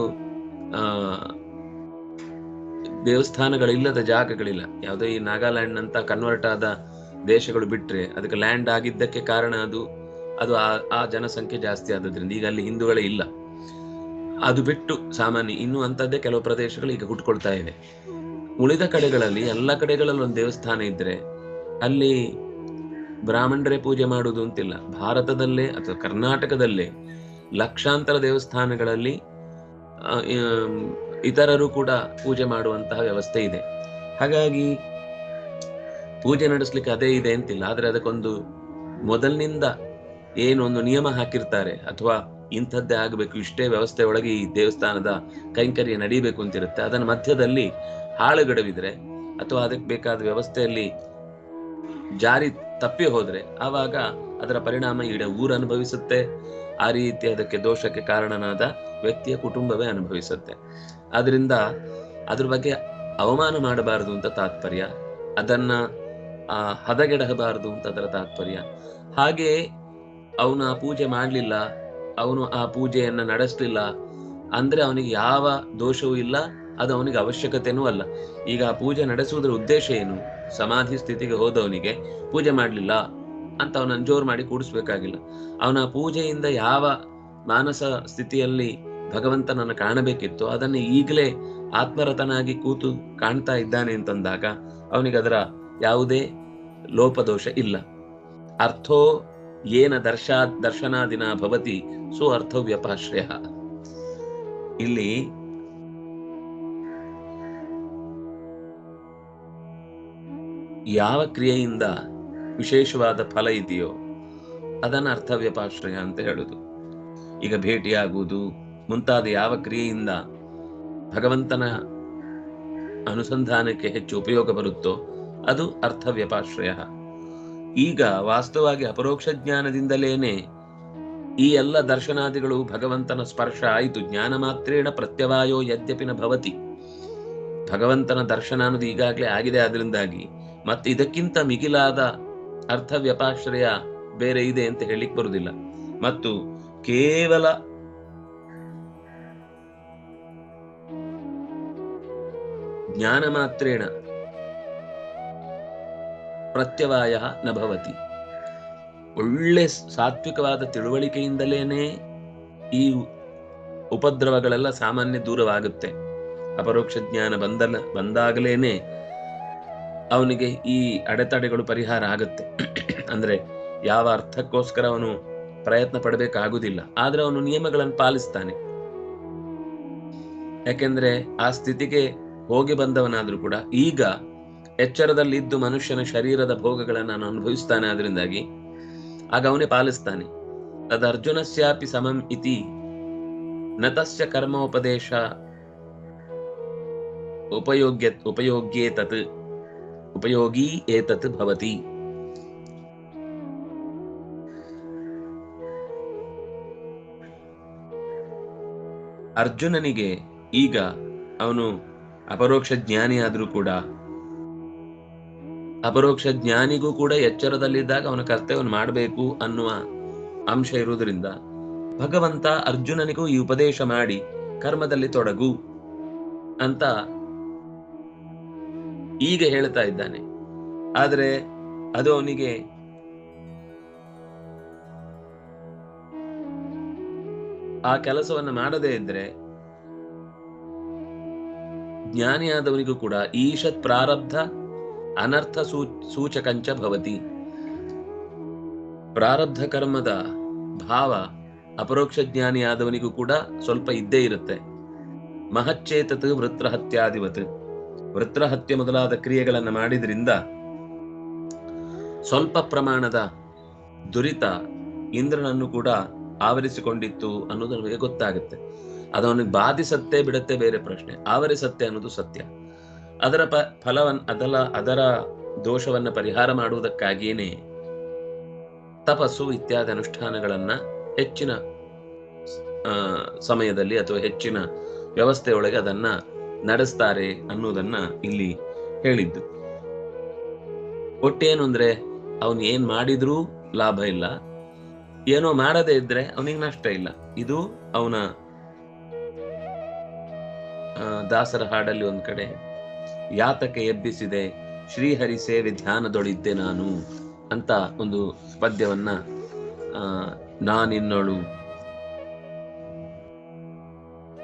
ದೇವಸ್ಥಾನಗಳಿಲ್ಲದ ಜಾಗಗಳಿಲ್ಲ. ಯಾವುದೇ ಈ ನಾಗಾಲ್ಯಾಂಡ್ ಅಂತ ಕನ್ವರ್ಟ್ ಆದ ದೇಶಗಳು ಬಿಟ್ರೆ ಅದಕ್ಕೆ ಲ್ಯಾಂಡ್ ಆಗಿದ್ದಕ್ಕೆ ಕಾರಣ ಅದು. ಅದು ಆ ಜನಸಂಖ್ಯೆ ಜಾಸ್ತಿ ಆದದ್ರಿಂದ ಈಗ ಅಲ್ಲಿ ಹಿಂದೂಗಳೇ ಇಲ್ಲ. ಅದು ಬಿಟ್ಟು ಸಾಮಾನ್ಯ ಇನ್ನು ಅಂತದ್ದೇ ಕೆಲವು ಪ್ರದೇಶಗಳು ಈಗ ಹುಟ್ಕೊಳ್ತಾ ಇವೆ. ಉಳಿದ ಕಡೆಗಳಲ್ಲಿ ಎಲ್ಲ ಕಡೆಗಳಲ್ಲಿ ಒಂದು ದೇವಸ್ಥಾನ ಇದ್ರೆ ಅಲ್ಲಿ ಬ್ರಾಹ್ಮಣರೇ ಪೂಜೆ ಮಾಡುವುದು ಅಂತಿಲ್ಲ. ಭಾರತದಲ್ಲೇ ಅಥವಾ ಕರ್ನಾಟಕದಲ್ಲೇ ಲಕ್ಷಾಂತರ ದೇವಸ್ಥಾನಗಳಲ್ಲಿ ಇತರರು ಕೂಡ ಪೂಜೆ ಮಾಡುವಂತಹ ವ್ಯವಸ್ಥೆ ಇದೆ. ಹಾಗಾಗಿ ಪೂಜೆ ನಡೆಸ್ಲಿಕ್ಕೆ ಅದೇ ಇದೆ ಅಂತಿಲ್ಲ. ಆದ್ರೆ ಅದಕ್ಕೊಂದು ಮೊದಲಿನಿಂದ ಏನೊಂದು ನಿಯಮ ಹಾಕಿರ್ತಾರೆ. ಅಥವಾ ಇಂಥದ್ದೇ ಆಗಬೇಕು, ಇಷ್ಟೇ ವ್ಯವಸ್ಥೆ ಒಳಗೆ ಈ ದೇವಸ್ಥಾನದ ಕೈಂಕರ್ಯ ನಡೀಬೇಕು ಅಂತಿರುತ್ತೆ. ಅದನ್ನ ಮಧ್ಯದಲ್ಲಿ ಹಾಳುಗಡವಿದ್ರೆ ಅಥವಾ ಅದಕ್ಕೆ ಬೇಕಾದ ವ್ಯವಸ್ಥೆಯಲ್ಲಿ ಜಾರಿ ತಪ್ಪಿ ಹೋದ್ರೆ, ಆವಾಗ ಅದರ ಪರಿಣಾಮ ಇಡೀ ಊರು ಅನುಭವಿಸುತ್ತೆ. ಆ ರೀತಿ ಅದಕ್ಕೆ ದೋಷಕ್ಕೆ ಕಾರಣನಾದ ವ್ಯಕ್ತಿಯ ಕುಟುಂಬವೇ ಅನುಭವಿಸುತ್ತೆ. ಆದ್ರಿಂದ ಅದ್ರ ಬಗ್ಗೆ ಅವಮಾನ ಮಾಡಬಾರದು ಅಂತ ತಾತ್ಪರ್ಯ, ಅದನ್ನ, ಆ, ಹದಗೆಡಬಾರದು ಅಂತ ಅದರ ತಾತ್ಪರ್ಯ. ಹಾಗೆ ಅವನು ಆ ಪೂಜೆ ಮಾಡಲಿಲ್ಲ, ಅವನು ಆ ಪೂಜೆಯನ್ನ ನಡೆಸಲಿಲ್ಲ, ಅಂದ್ರೆ ಅವನಿಗೆ ಯಾವ ದೋಷವೂ ಇಲ್ಲ, ಅದು ಅವನಿಗೆ ಅವಶ್ಯಕತೆನೂ ಅಲ್ಲ. ಈಗ ಆ ಪೂಜೆ ನಡೆಸುವುದರ ಉದ್ದೇಶ ಏನು? ಸಮಾಧಿ ಸ್ಥಿತಿಗೆ ಹೋದವನಿಗೆ ಪೂಜೆ ಮಾಡಲಿಲ್ಲ ಅಂತ ಅವನನ್ನು ಜೋರು ಮಾಡಿ ಕೂಡಿಸ್ಬೇಕಾಗಿಲ್ಲ. ಅವನ ಪೂಜೆಯಿಂದ ಯಾವ ಮಾನಸ ಸ್ಥಿತಿಯಲ್ಲಿ ಭಗವಂತನನ್ನು ಕಾಣಬೇಕಿತ್ತು ಅದನ್ನು ಈಗಲೇ ಆತ್ಮರತನಾಗಿ ಕೂತು ಕಾಣ್ತಾ ಇದ್ದಾನೆ ಅಂತಂದಾಗ ಅವನಿಗೆ ಅದರ ಯಾವುದೇ ಲೋಪದೋಷ ಇಲ್ಲ. ಅರ್ಥೋ ಏನ ದರ್ಶಾ ದರ್ಶನಾದಿನ ಭವತಿ ಸು ಅರ್ಥ ವ್ಯಪಾಶ್ರಯ. ಇಲ್ಲಿ ಯಾವ ಕ್ರಿಯೆಯಿಂದ ವಿಶೇಷವಾದ ಫಲ ಇದೆಯೋ, ಅದನ್ನು ಅರ್ಥವ್ಯಪಾಶ್ರಯ ಅಂತ ಹೇಳುದು. ಈಗ ಭೇಟಿಯಾಗುವುದು, ಮುಂತಾದ ಯಾವ ಕ್ರಿಯೆಯಿಂದ ಭಗವಂತನ ಅನುಸಂಧಾನಕ್ಕೆ ಹೆಚ್ಚು ಉಪಯೋಗ ಬರುತ್ತೋ, ಅದು ಅರ್ಥವ್ಯಪಾಶ್ರಯ. ಈಗ ವಾಸ್ತವವಾಗಿ ಅಪರೋಕ್ಷ ಜ್ಞಾನದಿಂದಲೇನೆ ಈ ಎಲ್ಲ ದರ್ಶನಾದಿಗಳು ಭಗವಂತನ ಸ್ಪರ್ಶ ಆಯಿತು. ಜ್ಞಾನ ಮಾತ್ರೇಣ ಪ್ರತ್ಯವಾಯೋ ಯದ್ಯಪಿನ ಭವತಿ. ಭಗವಂತನ ದರ್ಶನ ಅನ್ನೋದು ಈಗಾಗಲೇ ಆಗಿದೆ ಅದರಿಂದಾಗಿ ಮತ್ತೆ ಇದಕ್ಕಿಂತ ಮಿಗಿಲಾದ ಅರ್ಥ ವ್ಯಪಾಶ್ರಯ ಬೇರೆ ಇದೆ ಅಂತ ಹೇಳಿಕ್ ಬರುವುದಿಲ್ಲ ಮತ್ತು ಕೇವಲ ಜ್ಞಾನ ಮಾತ್ರೇಣ ಪ್ರತ್ಯವಾಯ ನಭವತಿ ಒಳ್ಳೆ ಸಾತ್ವಿಕವಾದ ತಿಳುವಳಿಕೆಯಿಂದಲೇನೆ ಈ ಉಪದ್ರವಗಳೆಲ್ಲ ಸಾಮಾನ್ಯ ದೂರವಾಗುತ್ತೆ. ಅಪರೋಕ್ಷ ಜ್ಞಾನ ಬಂದಲ್ಲ ಬಂದಾಗಲೇನೆ ಅವನಿಗೆ ಈ ಅಡೆತಡೆಗಳು ಪರಿಹಾರ ಆಗುತ್ತೆ. ಅಂದ್ರೆ ಯಾವ ಅರ್ಥಕ್ಕೋಸ್ಕರ ಅವನು ಪ್ರಯತ್ನ ಪಡಬೇಕಾಗುವುದಿಲ್ಲ ಆದ್ರೆ ಅವನು ನಿಯಮಗಳನ್ನು ಪಾಲಿಸ್ತಾನೆ. ಯಾಕೆಂದ್ರೆ ಆ ಸ್ಥಿತಿಗೆ ಹೋಗಿ ಬಂದವನಾದ್ರೂ ಕೂಡ ಈಗ ಎಚ್ಚರದಲ್ಲಿದ್ದು ಮನುಷ್ಯನ ಶರೀರದ ಭೋಗಗಳನ್ನು ನಾನು ಅನುಭವಿಸ್ತಾನೆ ಅದರಿಂದಾಗಿ ಆಗ ಅವನೇ ಪಾಲಿಸ್ತಾನೆ. ತದ ಅರ್ಜುನಸ್ಯಾಪಿ ಸಮಂ ಇತಿ ನತಸ್ಯ ಕರ್ಮೋಪದೇಶ ಉಪಯೋಗ್ಯ ಉಪಯೋಗ್ಯೇ ತತ್ ಉಪಯೋಗೀ ಏತತ್ ಭವತಿ ಅರ್ಜುನನಿಗೆ ಈಗ ಅವನು ಅಪರೋಕ್ಷ ಜ್ಞಾನಿಯಾದರೂ ಕೂಡ, ಅಪರೋಕ್ಷ ಜ್ಞಾನಿಗೂ ಕೂಡ ಎಚ್ಚರದಲ್ಲಿದ್ದಾಗ ಅವನ ಕರ್ತವ್ಯವನ್ನು ಮಾಡಬೇಕು ಅನ್ನುವ ಅಂಶ ಇರುವುದರಿಂದ ಭಗವಂತ ಅರ್ಜುನನಿಗೂ ಈ ಉಪದೇಶ ಮಾಡಿ ಕರ್ಮದಲ್ಲಿ ತೊಡಗು ಅಂತ ಈಗ ಹೇಳ್ತಾ ಇದ್ದಾನೆ. ಆದರೆ ಅದು ಅವನಿಗೆ ಆ ಕೆಲಸವನ್ನು ಮಾಡದೇ ಇದ್ರೆ ಜ್ಞಾನಿಯಾದವನಿಗೂ ಕೂಡ ಈಶತ್ ಪ್ರಾರಬ್ಧ ಅನರ್ಥ ಸೂಚಕಂಚ ಭವತಿ. ಪ್ರಾರಬ್ಧ ಕರ್ಮದ ಭಾವ ಅಪರೋಕ್ಷ ಜ್ಞಾನಿಯಾದವನಿಗೂ ಕೂಡ ಸ್ವಲ್ಪ ಇದ್ದೇ ಇರುತ್ತೆ. ಮಹಚ್ಚೇತತ್ ವೃತ್ರಹತ್ಯಾದಿವತ್ ವೃತ್ರಹತ್ಯೆ ಮೊದಲಾದ ಕ್ರಿಯೆಗಳನ್ನು ಮಾಡಿದ್ರಿಂದ ಸ್ವಲ್ಪ ಪ್ರಮಾಣದ ದುರಿತ ಇಂದ್ರನನ್ನು ಕೂಡ ಆವರಿಸಿಕೊಂಡಿತ್ತು ಅನ್ನೋದು ನಮಗೆ ಗೊತ್ತಾಗುತ್ತೆ. ಅದು ಅವನಿಗೆ ಬಾಧಿಸತ್ತೆ ಬಿಡತ್ತೆ ಬೇರೆ ಪ್ರಶ್ನೆ. ಆವರಿಸತ್ತೆ ಅನ್ನೋದು ಸತ್ಯ. ಅದರ ಪ, ಫಲವನ್, ಅದಲ, ಅದರ ದೋಷವನ್ನ ಪರಿಹಾರ ಮಾಡುವುದಕ್ಕಾಗಿಯೇನೆ ತಪಸ್ಸು ಇತ್ಯಾದಿ ಅನುಷ್ಠಾನಗಳನ್ನ ಹೆಚ್ಚಿನ ಸಮಯದಲ್ಲಿ ಅಥವಾ ಹೆಚ್ಚಿನ ವ್ಯವಸ್ಥೆಯೊಳಗೆ ಅದನ್ನ ನಡೆಸ್ತಾರೆ ಅನ್ನೋದನ್ನ ಇಲ್ಲಿ ಹೇಳಿದ್ದು. ಒಟ್ಟೇನು ಅಂದ್ರೆ ಅವನು ಏನ್ ಮಾಡಿದ್ರೂ ಲಾಭ ಇಲ್ಲ. ಏನೋ ಮಾಡದೇ ಇದ್ರೆ ಅವನಿಗೆ ನಷ್ಟ ಇಲ್ಲ. ಇದು ಅವನ ದಾಸರ ಹಾಡಲ್ಲಿ ಒಂದ್ ಕಡೆ ಯಾತಕ್ಕೆ ಎಬ್ಬಿಸಿದೆ ಶ್ರೀಹರಿ ಸೇವೆ ಧ್ಯಾನದೊಳಿದ್ದೆ ನಾನು ಅಂತ ಒಂದು ಪದ್ಯವನ್ನ ಆ, ನಾನಿನ್ನೋಳು.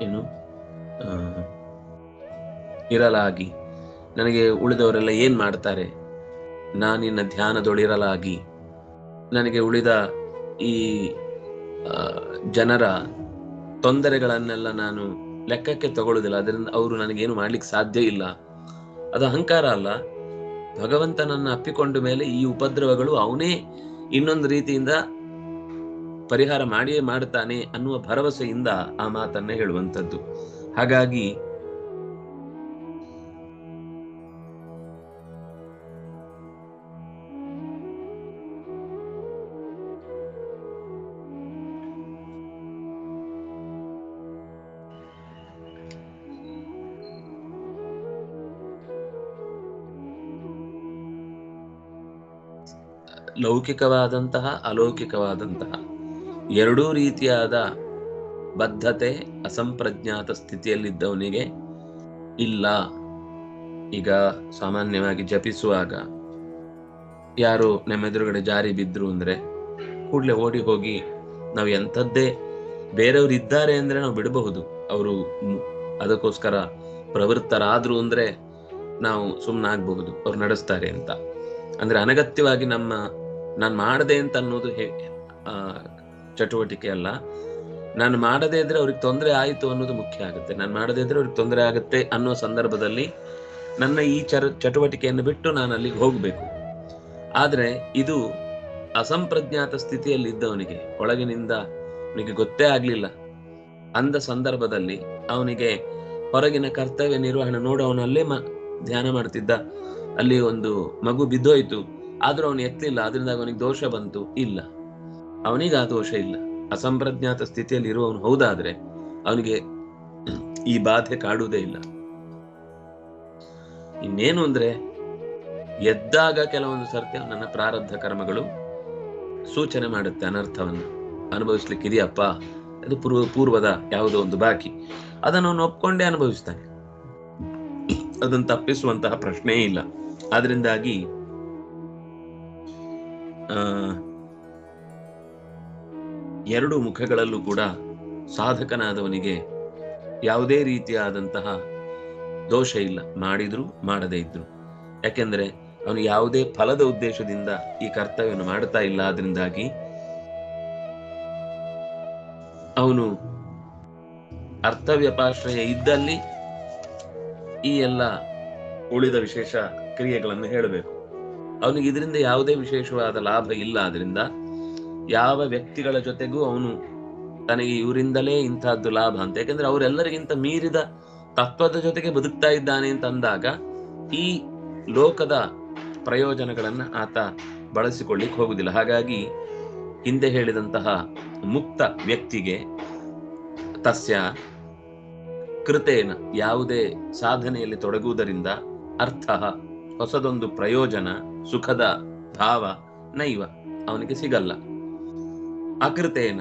ಏನು? ಇರಲಾಗಿ. ನನಗೆ ಉಳಿದವರೆಲ್ಲ ಏನ್ ಮಾಡ್ತಾರೆ? ನಾನಿನ್ನ ಧ್ಯಾನದೊಳಿರಲಾಗಿ. ನನಗೆ ಉಳಿದ ಈ ಜನರ ತೊಂದರೆಗಳನ್ನೆಲ್ಲ ನಾನು ಲೆಕ್ಕಕ್ಕೆ ತಗೊಳ್ಳುದಿಲ್ಲ ಅದರಿಂದ ಅವರು ನನಗೇನು ಮಾಡ್ಲಿಕ್ಕೆ ಸಾಧ್ಯ ಇಲ್ಲ. ಅದು ಅಹಂಕಾರ ಅಲ್ಲ. ಭಗವಂತನನ್ನ ಅಪ್ಪಿಕೊಂಡ ಮೇಲೆ ಈ ಉಪದ್ರವಗಳು ಅವನೇ ಇನ್ನೊಂದು ರೀತಿಯಿಂದ ಪರಿಹಾರ ಮಾಡಿಯೇ ಮಾಡುತ್ತಾನೆ ಅನ್ನುವ ಭರವಸೆಯಿಂದ ಆ ಮಾತನ್ನ ಹೇಳುವಂಥದ್ದು. ಹಾಗಾಗಿ ಲೌಕಿಕವಾದಂತಹ, ಅಲೌಕಿಕವಾದಂತಹ ಎರಡೂ ರೀತಿಯಾದ ಬದ್ಧತೆ, ಅಸಂಪ್ರಜ್ಞಾತ ಸ್ಥಿತಿಯಲ್ಲಿದ್ದವನಿಗೆ ಇಲ್ಲ. ಈಗ ಸಾಮಾನ್ಯವಾಗಿ ಜಪಿಸುವಾಗ ಯಾರು ನಮ್ಮೆದುರುಗಡೆ ಜಾರಿ ಬಿದ್ರು ಅಂದ್ರೆ ಕೂಡಲೇ ಓಡಿ ಹೋಗಿ ನಾವು ಎಂಥದ್ದೇ ಬೇರೆಯವರು ಇದ್ದಾರೆ ಅಂದ್ರೆ ನಾವು ಬಿಡಬಹುದು. ಅವರು ಅದಕ್ಕೋಸ್ಕರ ಪ್ರವೃತ್ತರಾದ್ರು ಅಂದ್ರೆ ನಾವು ಸುಮ್ಮನಾಗಬಹುದು ಅವ್ರು ನಡೆಸ್ತಾರೆ ಅಂತ. ಅಂದ್ರೆ ಅನಗತ್ಯವಾಗಿ ನಮ್ಮ ನಾನು ಮಾಡದೆ ಅಂತ ಅನ್ನೋದು ಹೇ ಚಟುವಟಿಕೆ ಅಲ್ಲ. ನಾನು ಮಾಡದೇ ಇದ್ರೆ ಅವ್ರಿಗೆ ತೊಂದರೆ ಆಯಿತು ಅನ್ನೋದು ಮುಖ್ಯ ಆಗುತ್ತೆ. ನಾನು ಮಾಡದೇ ಇದ್ರೆ ಅವ್ರಿಗೆ ತೊಂದರೆ ಆಗುತ್ತೆ ಅನ್ನೋ ಸಂದರ್ಭದಲ್ಲಿ ನನ್ನ ಈ ಚರ ಚಟುವಟಿಕೆಯನ್ನು ಬಿಟ್ಟು ನಾನು ಅಲ್ಲಿಗೆ ಹೋಗಬೇಕು. ಆದರೆ ಇದು ಅಸಂಪ್ರಜ್ಞಾತ ಸ್ಥಿತಿಯಲ್ಲಿ ಇದ್ದವನಿಗೆ, ಒಳಗಿನಿಂದ ಅವನಿಗೆ ಗೊತ್ತೇ ಆಗಲಿಲ್ಲ. ಅಂದ ಸಂದರ್ಭದಲ್ಲಿ ಅವನಿಗೆ ಹೊರಗಿನ ಕರ್ತವ್ಯ ನಿರ್ವಹಣೆ ನೋಡು ಅವನಲ್ಲೇ ಮ ಧ್ಯಾನ ಮಾಡ್ತಿದ್ದ. ಅಲ್ಲಿ ಒಂದು ಮಗು ಬಿದ್ದೋಯ್ತು. ಆದ್ರೂ ಅವನು ಎತ್ತಲಿಲ್ಲ ಅದರಿಂದ ಅವನಿಗೆ ದೋಷ ಬಂತು, ಇಲ್ಲ. ಅವನಿಗೆ ಆ ದೋಷ ಇಲ್ಲ. ಅಸಂಪ್ರಜ್ಞಾತ ಸ್ಥಿತಿಯಲ್ಲಿ ಇರುವವನು ಹೌದಾದ್ರೆ ಅವನಿಗೆ ಈ ಬಾಧೆ ಕಾಡುವುದೇ ಇಲ್ಲ. ಇನ್ನೇನು ಅಂದ್ರೆ, ಎದ್ದಾಗ ಕೆಲವೊಂದು ಸರ್ತಿ ನನ್ನ ಪ್ರಾರಬ್ಧ ಕರ್ಮಗಳು ಸೂಚನೆ ಮಾಡುತ್ತೆ ಅನರ್ಥವನ್ನು. ಅನುಭವಿಸ್ಲಿಕ್ಕೆ ಇದೆಯಪ್ಪ ಅದು ಪೂರ್ವ, ಪೂರ್ವದ ಯಾವುದೋ ಒಂದು ಬಾಕಿ. ಅದನ್ನು ಅವನು ಒಪ್ಕೊಂಡೇ ಅನುಭವಿಸ್ತಾನೆ. ಅದನ್ನು ತಪ್ಪಿಸುವಂತಹ ಪ್ರಶ್ನೆಯೇ ಇಲ್ಲ. ಆದ್ರಿಂದಾಗಿ ಆ ಎರಡು ಮುಖಗಳಲ್ಲೂ ಕೂಡ ಸಾಧಕನಾದವನಿಗೆ ಯಾವುದೇ ರೀತಿಯಾದಂತಹ ದೋಷ ಇಲ್ಲ. ಮಾಡಿದ್ರು ಮಾಡದೇ ಇದ್ರು. ಯಾಕೆಂದ್ರೆ ಅವನು ಯಾವುದೇ ಫಲದ ಉದ್ದೇಶದಿಂದ ಈ ಕರ್ತವ್ಯವನ್ನು ಮಾಡ್ತಾ ಇಲ್ಲ. ಅದರಿಂದಾಗಿ ಅವನು ಅರ್ಥವ್ಯಪಾಶ್ರಯ ಇದ್ದಲ್ಲಿ ಈ ಎಲ್ಲ ಉಳಿದ ವಿಶೇಷ ಕ್ರಿಯೆಗಳನ್ನು ಹೇಳಬೇಕು. ಅವನಿಗೆ ಇದರಿಂದ ಯಾವುದೇ ವಿಶೇಷವಾದ ಲಾಭ ಇಲ್ಲ. ಆದ್ರಿಂದ ಯಾವ ವ್ಯಕ್ತಿಗಳ ಜೊತೆಗೂ ಅವನು ತನಗೆ ಇವರಿಂದಲೇ ಇಂಥದ್ದು ಲಾಭ ಅಂತ. ಯಾಕಂದ್ರೆ ಅವರೆಲ್ಲರಿಗಿಂತ ಮೀರಿದ ತತ್ವದ ಜೊತೆಗೆ ಬದುಕ್ತಾ ಇದ್ದಾನೆ ಅಂತ ಅಂದಾಗ ಈ ಲೋಕದ ಪ್ರಯೋಜನಗಳನ್ನ ಆತ ಬಳಸಿಕೊಳ್ಳಿಕ್ ಹೋಗುದಿಲ್ಲ. ಹಾಗಾಗಿ ಹಿಂದೆ ಹೇಳಿದಂತಹ ಮುಕ್ತ ವ್ಯಕ್ತಿಗೆ ತಸ್ಯ ಕೃತೇನ ಯಾವುದೇ ಸಾಧನೆಯಲ್ಲಿ ತೊಡಗುವುದರಿಂದ ಅರ್ಥ ಹೊಸದೊಂದು ಪ್ರಯೋಜನ ಸುಖದ ಭಾವ ನೈವ ಅವನಿಗೆ ಸಿಗಲ್ಲ. ಅಕೃತೇನ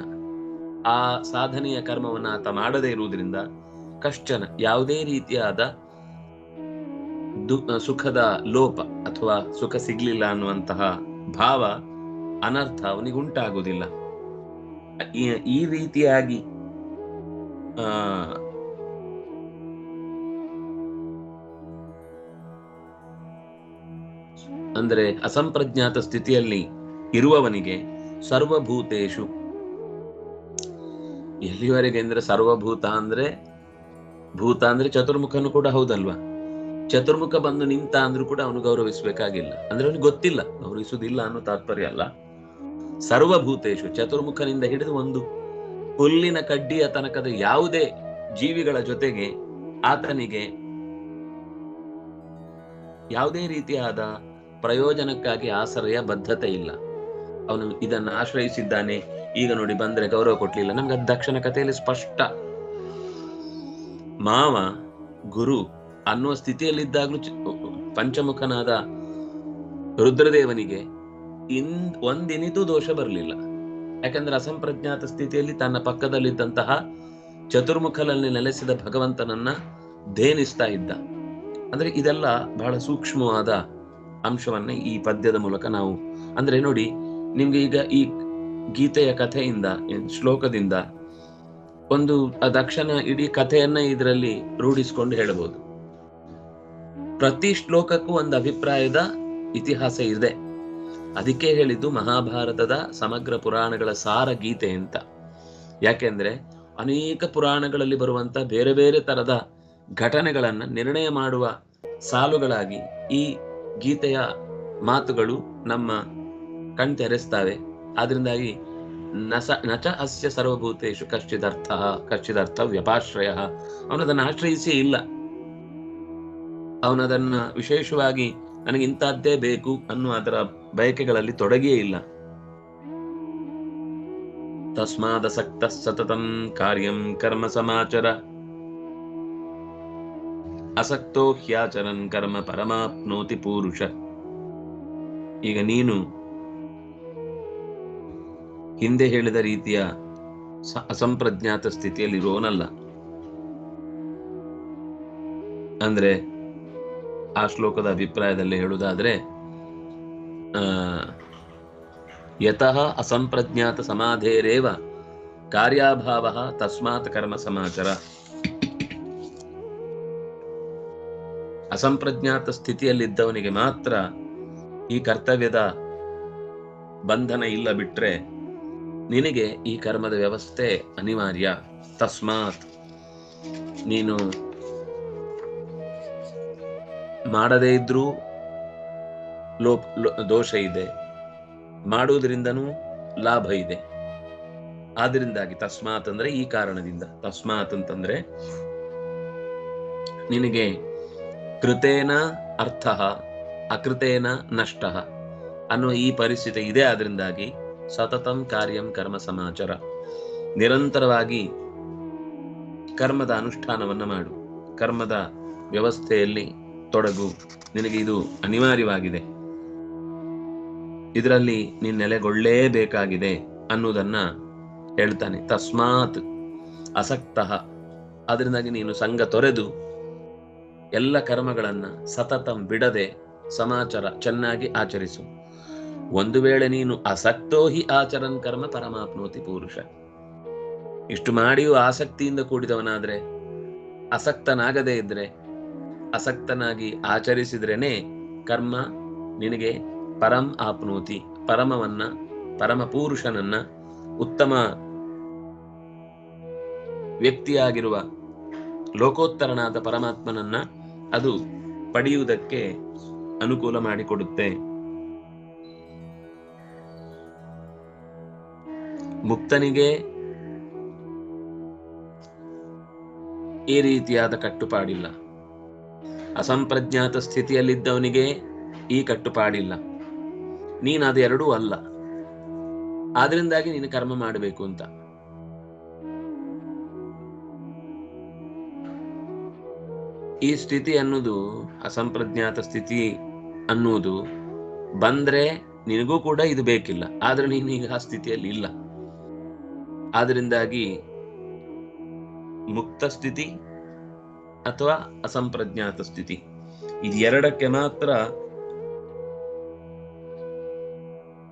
ಆ ಸಾಧನೆಯ ಕರ್ಮವನ್ನು ಆತ ಮಾಡದೇ ಇರುವುದರಿಂದ ಕಷ್ಟನ ಯಾವುದೇ ರೀತಿಯಾದ ಸುಖದ ಲೋಪ ಅಥವಾ ಸುಖ ಸಿಗ್ಲಿಲ್ಲ ಅನ್ನುವಂತಹ ಭಾವ ಅನರ್ಥ ಅವನಿಗೆ ಉಂಟಾಗುವುದಿಲ್ಲ ಈ ರೀತಿಯಾಗಿ, ಆ ಅಂದರೆ ಅಸಂಪ್ರಜ್ಞಾತ ಸ್ಥಿತಿಯಲ್ಲಿ ಇರುವವನಿಗೆ ಸರ್ವಭೂತೇಶು. ಎಲ್ಲಿವರೆಗೆ ಅಂದ್ರೆ ಸರ್ವಭೂತ ಅಂದ್ರೆ ಭೂತ ಅಂದ್ರೆ ಚತುರ್ಮುಖನು ಕೂಡ ಹೌದಲ್ವಾ? ಚತುರ್ಮುಖ ಬಂದು ನಿಂತ ಅಂದ್ರೂ ಕೂಡ ಅವನು ಗೌರವಿಸಬೇಕಾಗಿಲ್ಲ. ಅಂದ್ರೆ ಅವನಿಗೆ ಗೊತ್ತಿಲ್ಲ, ಗೌರವಿಸುವುದಿಲ್ಲ ಅನ್ನೋ ತಾತ್ಪರ್ಯ ಅಲ್ಲ. ಸರ್ವಭೂತೇಶು, ಚತುರ್ಮುಖನಿಂದ ಹಿಡಿದು ಒಂದು. ಹುಲ್ಲಿನ ಕಡ್ಡಿಯ ತನಕದ ಯಾವುದೇ ಜೀವಿಗಳ ಜೊತೆಗೆ ಆತನಿಗೆ ಯಾವುದೇ ರೀತಿಯಾದ ಪ್ರಯೋಜನಕ್ಕಾಗಿ ಆಶ್ರಯ ಬದ್ಧತೆ ಇಲ್ಲ. ಅವನು ಇದನ್ನು ಆಶ್ರಯಿಸಿದ್ದಾನೆ. ಈಗ ನೋಡಿ, ಬಂದ್ರೆ ಗೌರವ ಕೊಟ್ಲಿಲ್ಲ ನಮ್ಗೆ ಅದು ದಕ್ಷಿಣ ಕಥೆಯಲ್ಲಿ ಸ್ಪಷ್ಟ. ಮಾವ, ಗುರು ಅನ್ನುವ ಸ್ಥಿತಿಯಲ್ಲಿದ್ದಾಗಲೂ ಪಂಚಮುಖನಾದ ರುದ್ರದೇವನಿಗೆ ಇನ್ ಒಂದಿನಿತೂ ದೋಷ ಬರಲಿಲ್ಲ. ಯಾಕಂದ್ರೆ ಅಸಂಪ್ರಜ್ಞಾತ ಸ್ಥಿತಿಯಲ್ಲಿ ತನ್ನ ಪಕ್ಕದಲ್ಲಿದ್ದಂತಹ ಚತುರ್ಮುಖಲಲ್ಲಿ ನೆಲೆಸಿದ ಭಗವಂತನನ್ನ ಧೇನಿಸ್ತಾ ಇದ್ದ. ಅಂದ್ರೆ ಇದೆಲ್ಲ ಬಹಳ ಸೂಕ್ಷ್ಮವಾದ ಅಂಶವನ್ನ ಈ ಪದ್ಯದ ಮೂಲಕ ನಾವು, ಅಂದ್ರೆ ನೋಡಿ, ನಿಮ್ಗೆ ಈಗ ಈ ಗೀತೆಯ ಕಥೆಯಿಂದ ಶ್ಲೋಕದಿಂದ ಒಂದು ದಕ್ಷಿಣ ಇಡೀ ಕಥೆಯನ್ನ ಇದರಲ್ಲಿ ರೂಢಿಸಿಕೊಂಡು ಹೇಳಬಹುದು ಪ್ರತಿ ಶ್ಲೋಕಕ್ಕೂ ಒಂದು ಅಭಿಪ್ರಾಯದ ಇತಿಹಾಸ ಇದೆ. ಅದಕ್ಕೆ ಹೇಳಿದ್ದು ಮಹಾಭಾರತದ ಸಮಗ್ರ ಪುರಾಣಗಳ ಸಾರ ಗೀತೆ ಅಂತ. ಯಾಕೆಂದ್ರೆ ಅನೇಕ ಪುರಾಣಗಳಲ್ಲಿ ಬರುವಂತ ಬೇರೆ ಬೇರೆ ತರದ ಘಟನೆಗಳನ್ನ ನಿರ್ಣಯ ಮಾಡುವ ಸಾಲುಗಳಾಗಿ ಈ ಗೀತೆಯ ಮಾತುಗಳು ನಮ್ಮ ಕಣ್ತೆರೆಸ್ತವೆ. ಆದ್ರಿಂದಾಗಿ ನಸ, ನಚ ಅಸ್ಯ ಸರ್ವಭೂತೇಶು ಕಶ್ಚಿದರ್ಥ ಕಶ್ಚಿದರ್ಥ ವ್ಯಪಾಶ್ರಯ ಅವನದನ್ನು ಆಶ್ರಯಿಸಿ ಇಲ್ಲ. ಅವನದನ್ನ ವಿಶೇಷವಾಗಿ ನನಗೆ ಇಂಥದ್ದೇ ಬೇಕು ಅನ್ನುವ ಅದರ ಬಯಕೆಗಳಲ್ಲಿ ತೊಡಗಿಯೇ ಇಲ್ಲ. ತಸ್ಮಾದಸಕ್ತ ಸತತಂ ಕಾರ್ಯಂ ಕರ್ಮ ಸಮಾಚರ. ಅಸಕ್ತೋ ಹ್ಯಾಚರನ್ ಕರ್ಮ ಪರಮಾಪ್ನೋತಿ ಪುರುಷ. ಈಗ ನೀನು ಹಿಂದೆ ಹೇಳಿದ ರೀತಿಯ ಅಸಂಪ್ರಜ್ಞಾತ ಸ್ಥಿತಿಯಲ್ಲಿರೋನಲ್ಲ ಅಂದ್ರೆ ಆ ಶ್ಲೋಕದ ಅಭಿಪ್ರಾಯದಲ್ಲಿ ಹೇಳುವುದಾದ್ರೆ ಯತಃ ಅಸಂಪ್ರಜ್ಞಾತ ಸಮಾಧೇರೇವ ಕಾರ್ಯಾಭಾವ ತಸ್ಮಾತ್ ಕರ್ಮ ಸಮಾಚರ. ಅಸಂಪ್ರಜ್ಞಾತ ಸ್ಥಿತಿಯಲ್ಲಿದ್ದವನಿಗೆ ಮಾತ್ರ ಈ ಕರ್ತವ್ಯದ ಬಂಧನ ಇಲ್ಲ ಬಿಟ್ರೆ ನಿನಗೆ ಈ ಕರ್ಮದ ವ್ಯವಸ್ಥೆ ಅನಿವಾರ್ಯ. ತಸ್ಮಾತ್ ನೀನು ಮಾಡದೇ ಇದ್ರೂ ಲೋಪ ದೋಷ ಇದೆ. ಮಾಡುವುದರಿಂದನೂ ಲಾಭ ಇದೆ. ಆದ್ರಿಂದಾಗಿ ತಸ್ಮಾತ್ ಅಂದ್ರೆ ಈ ಕಾರಣದಿಂದ. ತಸ್ಮಾತ್ ಅಂತಂದ್ರೆ ನಿನಗೆ ಕೃತೇನ ಅರ್ಥ, ಅಕೃತೇನ ನಷ್ಟ ಅನ್ನುವ ಈ ಪರಿಸ್ಥಿತಿ ಇದೆ ಆದ್ರಿಂದಾಗಿ ಸತತಂ ಕಾರ್ಯಂ ಕರ್ಮ ಸಮಾಚಾರ. ನಿರಂತರವಾಗಿ ಕರ್ಮದ ಅನುಷ್ಠಾನವನ್ನ ಮಾಡು. ಕರ್ಮದ ವ್ಯವಸ್ಥೆಯಲ್ಲಿ ತೊಡಗು. ನಿನಗೆ ಇದು ಅನಿವಾರ್ಯವಾಗಿದೆ. ಇದರಲ್ಲಿ ನೀನ್ ನೆಲೆಗೊಳ್ಳೇಬೇಕಾಗಿದೆ ಅನ್ನುವುದನ್ನ ಹೇಳ್ತಾನೆ. ತಸ್ಮಾತ್ ಅಸಕ್ತ. ಅದರಿಂದಾಗಿ ನೀನು ಸಂಘ ತೊರೆದು ಎಲ್ಲ ಕರ್ಮಗಳನ್ನ ಸತತಂ ಬಿಡದೆ ಸಮಾಚಾರ ಚೆನ್ನಾಗಿ ಆಚರಿಸು. ಒಂದು ವೇಳೆ ನೀನು ಅಸಕ್ತೋ ಹಿ ಆಚರನ್ ಕರ್ಮ ಪರಮಾಪ್ನೋತಿ ಪುರುಷ. ಇಷ್ಟು ಮಾಡಿಯೂ ಆಸಕ್ತಿಯಿಂದ ಕೂಡಿದವನಾದ್ರೆ, ಅಸಕ್ತನಾಗದೇ ಇದ್ರೆ, ಅಸಕ್ತನಾಗಿ ಆಚರಿಸಿದ್ರೇನೆ ಕರ್ಮ ನಿನಗೆ ಪರಂ ಆಪ್ನೋತಿ, ಪರಮವನ್ನ, ಪರಮ ಪುರುಷನನ್ನ ಉತ್ತಮ ವ್ಯಕ್ತಿಯಾಗಿರುವ ಲೋಕೋತ್ತರನಾದ ಪರಮಾತ್ಮನನ್ನ ಅದು ಪಡೆಯುವುದಕ್ಕೆ ಅನುಕೂಲ ಮಾಡಿಕೊಡುತ್ತೆ. ಮುಕ್ತನಿಗೆ ಈ ರೀತಿಯಾದ ಕಟ್ಟುಪಾಡಿಲ್ಲ. ಅಸಂಪ್ರಜ್ಞಾತ ಸ್ಥಿತಿಯಲ್ಲಿದ್ದವನಿಗೆ ಈ ಕಟ್ಟುಪಾಡಿಲ್ಲ. ನೀನು ಅದು ಎರಡೂ ಅಲ್ಲ. ಆದ್ರಿಂದಾಗಿ ನೀನು ಕರ್ಮ ಮಾಡಬೇಕು ಅಂತ. ಈ ಸ್ಥಿತಿ ಅನ್ನೋದು, ಅಸಂಪ್ರಜ್ಞಾತ ಸ್ಥಿತಿ ಅನ್ನೋದು ಬಂದ್ರೆ ನಿನಗೂ ಕೂಡ ಇದು ಬೇಕಿಲ್ಲ. ಆದ್ರೆ ನೀನು ಈಗ ಆ ಸ್ಥಿತಿಯಲ್ಲಿ ಇಲ್ಲ. ಆದ್ರಿಂದಾಗಿ ಮುಕ್ತ ಸ್ಥಿತಿ ಅಥವಾ ಅಸಂಪ್ರಜ್ಞಾತ ಸ್ಥಿತಿ. ಇದು ಎರಡಕ್ಕೆ ಮಾತ್ರ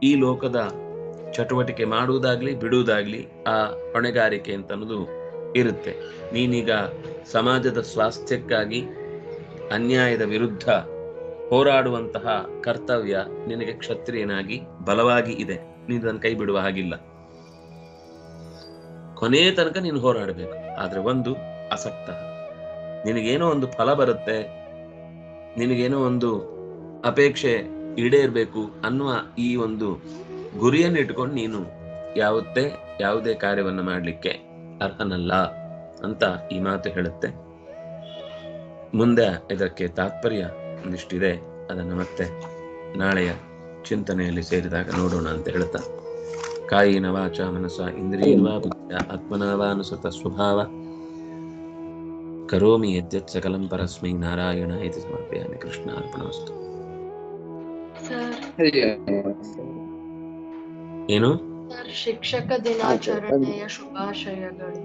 ಈ ಲೋಕದ ಚಟುವಟಿಕೆ ಮಾಡುವುದಾಗ್ಲಿ, ಬಿಡುವುದಾಗ್ಲಿ ಆ ಹೊಣೆಗಾರಿಕೆ ಅಂತ ಅನ್ನೋದು ಇರುತ್ತೆ. ನೀನೀಗ ಸಮಾಜದ ಸ್ವಾಸ್ಥ್ಯಕ್ಕಾಗಿ ಅನ್ಯಾಯದ ವಿರುದ್ಧ ಹೋರಾಡುವಂತಹ ಕರ್ತವ್ಯ ನಿನಗೆ ಕ್ಷತ್ರಿಯನಾಗಿ ಬಲವಾಗಿ ಇದೆ. ನೀನು ಅದನ್ನು ಕೈ ಬಿಡುವ ಹಾಗಿಲ್ಲ. ಕೊನೆಯ ತನಕ ನೀನು ಹೋರಾಡಬೇಕು. ಆದ್ರೆ ಒಂದು ಅಸಕ್ತ ನಿನಗೇನೋ ಒಂದು ಫಲ ಬರುತ್ತೆ. ನಿನಗೇನೋ ಒಂದು ಅಪೇಕ್ಷೆ ಈಡೇರ್ಬೇಕು ಅನ್ನುವ ಈ ಒಂದು ಗುರಿಯನ್ನು ಇಟ್ಕೊಂಡು ನೀನು ಯಾವತ್ತೇ ಯಾವುದೇ ಕಾರ್ಯವನ್ನ ಮಾಡಲಿಕ್ಕೆ ಅರ್ಹನಲ್ಲ ಅಂತ ಈ ಮಾತು ಹೇಳುತ್ತೆ. ಮುಂದೆ ಇದಕ್ಕೆ ತಾತ್ಪರ್ಯ ಒಂದಿಷ್ಟಿದೆ ಅದನ್ನು ಮತ್ತೆ ನಾಳೆಯ ಚಿಂತನೆಯಲ್ಲಿ ಸೇರಿದಾಗ ನೋಡೋಣ ಅಂತ ಹೇಳ್ತಾ ಕಾಯಿನ ವಾಚ ಮನಸ ಇಂದ್ರಿಯವಾ ಬುದ್ಧ ಆತ್ಮನವಾ ಅನುಸೃತ ಸ್ವಭಾವ. ಕರೋಮಿ ಯದ್ಯತ್ ಸಕಲಂ ಪರಸ್ಮೈ ನಾರಾಯಣ ಇತಿ ಸಮರ್ಪಯಾಮಿ ಕೃಷ್ಣ ಅರ್ಪಣವಸ್ತು ಏನು? ಸರ್ ಶಿಕ್ಷಕ ದಿನಾಚರಣೆಯ ಶುಭಾಶಯಗಳು